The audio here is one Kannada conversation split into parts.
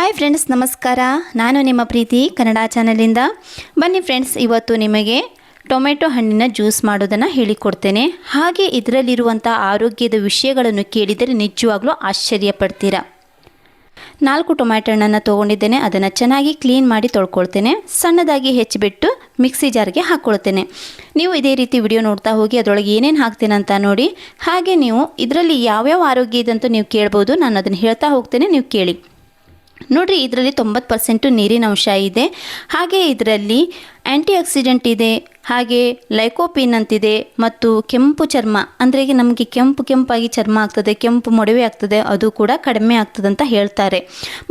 ಹಾಯ್ ಫ್ರೆಂಡ್ಸ್ ನಮಸ್ಕಾರ. ನಾನು ನಿಮ್ಮ ಪ್ರೀತಿ, ಕನ್ನಡ ಚಾನಲಿಂದ ಬನ್ನಿ ಫ್ರೆಂಡ್ಸ್ ಇವತ್ತು ನಿಮಗೆ ಟೊಮೆಟೊ ಹಣ್ಣಿನ ಜ್ಯೂಸ್ ಮಾಡೋದನ್ನು ಹೇಳಿಕೊಡ್ತೇನೆ. ಹಾಗೆ ಇದರಲ್ಲಿರುವಂಥ ಆರೋಗ್ಯದ ವಿಷಯಗಳನ್ನು ಕೇಳಿದರೆ ನಿಜವಾಗ್ಲೂ ಆಶ್ಚರ್ಯ ಪಡ್ತೀರಾ ನಾಲ್ಕು ಟೊಮ್ಯಾಟೊ ಹಣ್ಣನ್ನು ತೊಗೊಂಡಿದ್ದೇನೆ. ಅದನ್ನು ಚೆನ್ನಾಗಿ ಕ್ಲೀನ್ ಮಾಡಿ ತೊಳ್ಕೊಳ್ತೇನೆ. ಸಣ್ಣದಾಗಿ ಹೆಚ್ಚಿಬಿಟ್ಟು ಮಿಕ್ಸಿ ಜಾರ್ಗೆ ಹಾಕ್ಕೊಳ್ತೇನೆ ನೀವು ಇದೇ ರೀತಿ ವಿಡಿಯೋ ನೋಡ್ತಾ ಹೋಗಿ ಅದರೊಳಗೆ ಏನೇನು ಹಾಕ್ತೇನೆ ಅಂತ ನೋಡಿ. ಹಾಗೆ ನೀವು ಇದರಲ್ಲಿ ಯಾವ್ಯಾವ ಆರೋಗ್ಯ ಇದಂತೂ ನೀವು ಕೇಳ್ಬೋದು. ನಾನು ಅದನ್ನು ಹೇಳ್ತಾ ಹೋಗ್ತೇನೆ, ನೀವು ಕೇಳಿ. ನೋಡಿರಿ, ಇದರಲ್ಲಿ ತೊಂಬತ್ತು ಪರ್ಸೆಂಟು ನೀರಿನ ಅಂಶ ಇದೆ. ಹಾಗೆ ಇದರಲ್ಲಿ ಆ್ಯಂಟಿ ಆಕ್ಸಿಡೆಂಟ್ ಇದೆ, ಹಾಗೆ ಲೈಕೋಪಿನ್ ಅಂತಿದೆ ಮತ್ತು ಕೆಂಪು ಚರ್ಮ. ಅಂದರೆ ನಮಗೆ ಕೆಂಪು ಕೆಂಪಾಗಿ ಚರ್ಮ ಆಗ್ತದೆ, ಕೆಂಪು ಮೊಡವೆ ಆಗ್ತದೆ, ಅದು ಕೂಡ ಕಡಿಮೆ ಆಗ್ತದೆ ಅಂತ ಹೇಳ್ತಾರೆ.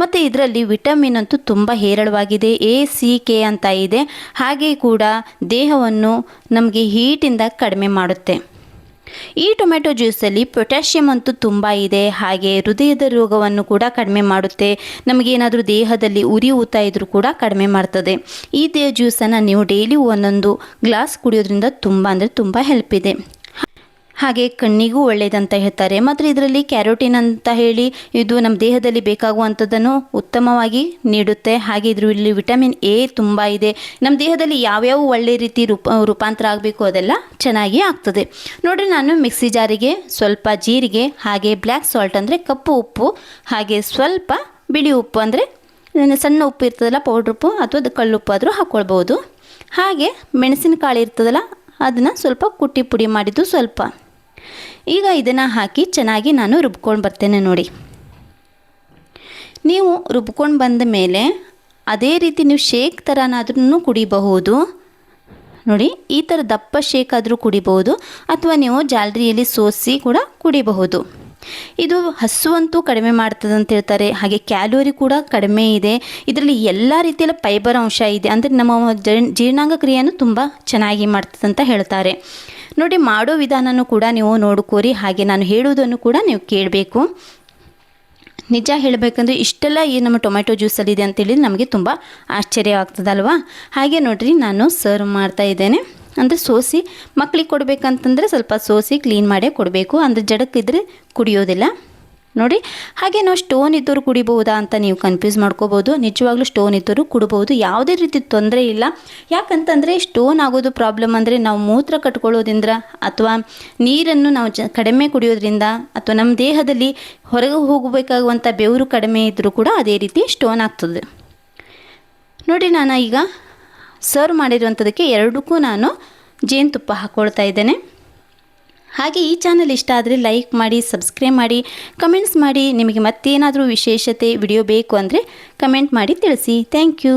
ಮತ್ತು ಇದರಲ್ಲಿ ವಿಟಮಿನ್ ಅಂತೂ ತುಂಬ ಹೇರಳವಾಗಿದೆ, ಎ, ಸಿ, ಕೆ ಅಂತ ಇದೆ. ಹಾಗೆ ಕೂಡ ದೇಹವನ್ನು ನಮಗೆ ಹೀಟಿಂದ ಕಡಿಮೆ ಮಾಡುತ್ತೆ. ಈ ಟೊಮೆಟೊ ಜ್ಯೂಸಲ್ಲಿ ಪೊಟ್ಯಾಷಿಯಂ ಅಂತೂ ತುಂಬ ಇದೆ, ಹಾಗೆ ಹೃದಯದ ರೋಗವನ್ನು ಕೂಡ ಕಡಿಮೆ ಮಾಡುತ್ತೆ ನಮಗೇನಾದರೂ ದೇಹದಲ್ಲಿ ಉರಿ ಊತ ಇದ್ದರೂ ಕೂಡ ಕಡಿಮೆ ಮಾಡ್ತದೆ. ಈ ಜ್ಯೂಸನ್ನು ನೀವು ಡೈಲಿ ಒಂದೊಂದು ಗ್ಲಾಸ್ ಕುಡಿಯೋದ್ರಿಂದ ತುಂಬ ಅಂದರೆ ತುಂಬ ಹೆಲ್ಪ್ ಇದೆ. ಹಾಗೆ ಕಣ್ಣಿಗೂ ಒಳ್ಳೆಯದಂತ ಹೇಳ್ತಾರೆ. ಮಾತ್ರ ಇದರಲ್ಲಿ ಕ್ಯಾರೋಟಿನ್ ಅಂತ ಹೇಳಿ ಇದು ನಮ್ಮ ದೇಹದಲ್ಲಿ ಬೇಕಾಗುವಂಥದ್ದನ್ನು ಉತ್ತಮವಾಗಿ ನೀಡುತ್ತೆ. ಹಾಗೆ ಇದರಲ್ಲಿ ವಿಟಮಿನ್ ಎ ತುಂಬ ಇದೆ. ನಮ್ಮ ದೇಹದಲ್ಲಿ ಯಾವ್ಯಾವ ಒಳ್ಳೆ ರೀತಿ ರೂಪ, ರೂಪಾಂತರ ಆಗಬೇಕು ಅದೆಲ್ಲ ಚೆನ್ನಾಗಿ ಆಗ್ತದೆ. ನೋಡಿ ನಾನು ಮಿಕ್ಸಿ ಜಾರಿಗೆ ಸ್ವಲ್ಪ ಜೀರಿಗೆ, ಹಾಗೆ ಬ್ಲ್ಯಾಕ್ ಸಾಲ್ಟ್ ಅಂದರೆ ಕಪ್ಪು ಉಪ್ಪು, ಹಾಗೆ ಸ್ವಲ್ಪ ಬಿಳಿ ಉಪ್ಪು ಅಂದರೆ ಸಣ್ಣ ಉಪ್ಪು ಇರ್ತದಲ್ಲ, ಪೌಡ್ರ್ ಉಪ್ಪು ಅಥವಾ ಅದು ಕಳ್ಳುಪ್ಪು ಆದರೂ ಹಾಕ್ಕೊಳ್ಬೋದು ಹಾಗೆ ಮೆಣಸಿನಕಾಳು ಇರ್ತದಲ್ಲ, ಅದನ್ನು ಸ್ವಲ್ಪ ಕುಟ್ಟಿ ಪುಡಿ ಮಾಡಿದ್ದು ಸ್ವಲ್ಪ. ಈಗ ಇದನ್ನು ಹಾಕಿ ಚೆನ್ನಾಗಿ ನಾನು ರುಬ್ಕೊಂಡು ಬರ್ತೇನೆ ನೋಡಿ. ನೀವು ರುಬ್ಕೊಂಡು ಬಂದ ಮೇಲೆ ಅದೇ ರೀತಿ ನೀವು ಶೇಕ್ ಥರನಾದ್ರೂ ಕುಡಿಬಹುದು. ನೋಡಿ, ಈ ಥರ ದಪ್ಪ ಶೇಕ್ ಆದರೂ ಕುಡಿಬಹುದು ಅಥವಾ ನೀವು ಜಾಲರಿಯಲ್ಲಿ ಸೋಸಿ ಕೂಡ ಕುಡಿಬಹುದು. ಇದು ಹಸುವಂತೂ ಕಡಿಮೆ ಮಾಡ್ತದೆ ಅಂತ ಹೇಳ್ತಾರೆ. ಹಾಗೆ ಕ್ಯಾಲೋರಿ ಕೂಡ ಕಡಿಮೆ ಇದೆ. ಇದರಲ್ಲಿ ಎಲ್ಲ ರೀತಿಯಲ್ಲಿ ಫೈಬರ್ ಅಂಶ ಇದೆ. ಅಂದರೆ ನಮ್ಮ ಜೀರ್ಣಾಂಗ ಕ್ರಿಯೆಯನ್ನು ತುಂಬ ಚೆನ್ನಾಗಿ ಮಾಡ್ತದೆ ಅಂತ ಹೇಳ್ತಾರೆ. ನೋಡಿ ಮಾಡೋ ವಿಧಾನನೂ ಕೂಡ ನೀವು ನೋಡ್ಕೋರಿ. ಹಾಗೆ ನಾನು ಹೇಳುವುದನ್ನು ಕೂಡ ನೀವು ಕೇಳಬೇಕು. ನಿಜ ಹೇಳಬೇಕಂದ್ರೆ ಇಷ್ಟೆಲ್ಲ ಈ ನಮ್ಮ ಟೊಮೆಟೊ ಜ್ಯೂಸಲ್ಲಿದೆ ಅಂತೇಳಿ ನಮಗೆ ತುಂಬ ಆಶ್ಚರ್ಯ ಆಗ್ತದಲ್ವಾ? ಹಾಗೆ ನೋಡಿರಿ, ನಾನು ಸರ್ವ್ ಮಾಡ್ತಾ ಇದ್ದೇನೆ. ಅಂದರೆ ಸೋಸಿ ಮಕ್ಕಳಿಗೆ ಕೊಡಬೇಕಂತಂದರೆ ಸ್ವಲ್ಪ ಸೋಸಿ ಕ್ಲೀನ್ ಮಾಡೇ ಕೊಡಬೇಕು. ಅಂದರೆ ಜಡಕ್ಕಿದ್ರೆ ಕುಡಿಯೋದಿಲ್ಲ. ನೋಡಿ, ಹಾಗೆ ನಾವು ಸ್ಟೋನ್ ಇದ್ದರೂ ಕುಡಿಬಹುದಾ ಅಂತ ನೀವು ಕನ್ಫ್ಯೂಸ್ ಮಾಡ್ಕೋಬೋದು ನಿಜವಾಗ್ಲೂ ಸ್ಟೋನ್ ಇದ್ದವರು ಕುಡಬಹುದು. ಯಾವುದೇ ರೀತಿ ತೊಂದರೆ ಇಲ್ಲ. ಯಾಕಂತಂದರೆ ಸ್ಟೋನ್ ಆಗೋದು ಪ್ರಾಬ್ಲಮ್ ಅಂದರೆ ನಾವು ಮೂತ್ರ ಕಟ್ಕೊಳ್ಳೋದ್ರಿಂದ ಅಥವಾ ನೀರನ್ನು ನಾವು ಜ, ಕಡಿಮೆ ಕುಡಿಯೋದ್ರಿಂದ ಅಥವಾ ನಮ್ಮ ದೇಹದಲ್ಲಿ ಹೊರಗೆ ಹೋಗಬೇಕಾಗುವಂಥ ಬೆವರು ಕಡಿಮೆ ಇದ್ದರೂ ಕೂಡ ಅದೇ ರೀತಿ ಸ್ಟೋನ್ ಆಗ್ತದೆ. ನೋಡಿ ನಾನು ಈಗ ಸರ್ವ್ ಮಾಡಿರುವಂಥದಕ್ಕೆ ಎರಡಕ್ಕೂ ನಾನು ಜೇನುತುಪ್ಪ ಹಾಕ್ಕೊಳ್ತಾ ಇದ್ದೇನೆ. ಹಾಗೆ ಈ ಚಾನಲ್ ಇಷ್ಟ ಆದರೆ ಲೈಕ್ ಮಾಡಿ, ಸಬ್ಸ್ಕ್ರೈಬ್ ಮಾಡಿ, ಕಮೆಂಟ್ಸ್ ಮಾಡಿ. ನಿಮಗೆ ಮತ್ತೇನಾದರೂ ವಿಶೇಷತೆ, ವಿಡಿಯೋ ಬೇಕು ಅಂದರೆ ಕಮೆಂಟ್ ಮಾಡಿ ತಿಳಿಸಿ. Thank you.